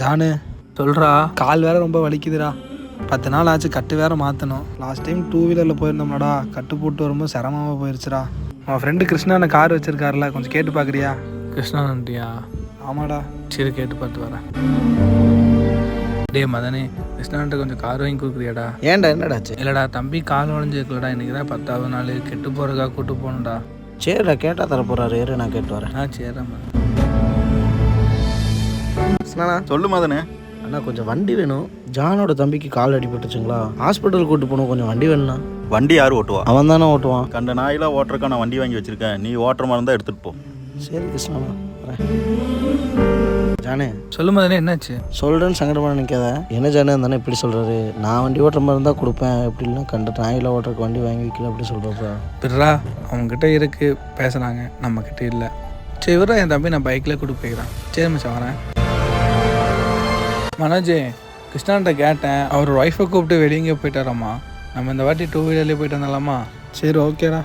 ஜானு. சொல்கிறா கால் வேற ரொம்ப வலிக்குதுடா. பத்து நாள் ஆச்சு கட்டு வேற மாற்றணும் லாஸ்ட் டைம் டூ வீலரில் போயிருந்தோம்லடா. கட்டு போட்டு வரும்போது சிரமமாக போயிருச்சுடா. உன் ஃப்ரெண்டு கிருஷ்ணா கார் வச்சிருக்காருல கொஞ்சம் கேட்டு பார்க்குறியா கிருஷ்ணான்ட்டியா ஆமாடா. சரி கேட்டு பார்த்து வரேன். டேய் மதனே கிருஷ்ணான்ட்ட கொஞ்சம் கார் வாங்கி கொடுக்குறியாடா? ஏன்டா என்னடாச்சு இல்லைடா தம்பி கால் உடஞ்சிருக்கலடா இன்னைக்கு தான் பத்தாவது நாள். கெட்டு போகிறக்கா கூட்டு போகணும்டா. சரிடா கேட்டா தர இரு நான் கேட்டு வரேன். ஆ சரிடா கிருஷ்ணா சொல்லு மதனே அண்ணா கொஞ்சம் வண்டி வேணும். ஜானோட தம்பிக்கு கால் அடிபட்டுச்சுங்களா ஹாஸ்பிட்டல் கூட்டு போகணும் கொஞ்சம் வண்டி வேணும்ண்ணா. வண்டி யார் ஓட்டுவா? அவன் தானே ஓட்டுவான். கண்ட நாயெல்லாம் ஓட்டுறக்கா நான் வண்டி வாங்கி வச்சிருக்கேன். நீ ஓட்டுற மாதிரி இருந்தால் எடுத்துட்டு போ. சரி கிருஷ்ணா வரேன் ஜானே. சொல்லு மதனே என்னாச்சு? சொல்கிறேன்னு சங்கடமாக நினைக்காத. என்ன ஜானே தானே இப்படி சொல்கிறாரு நான் வண்டி ஓட்டுற மாதிரி இருந்தால் கொடுப்பேன். எப்படி இல்லைன்னா கண்ட நாயில் ஓட்டுறக்கு வண்டி வாங்கி வைக்கல அப்படி சொல்கிறப்ப பிறா அவங்ககிட்ட இருக்கு பேசுனாங்க நம்ம கிட்ட இல்லை. சரி விட்றா என் தம்பி நான் பைக்கில் கூட்டு போய்க்கிறேன். சரி மச்சான் வரேன். மனோஜ் கிருஷ்ணான்ட்ட கேட்டேன் அவர் ஒய்ஃபை கூப்பிட்டு வெளியே போயிட்டாராமா நம்ம இந்த வாட்டி டூ வீலர்லேயே போயிட்டு வந்தாலாமா? சரி ஓகேடா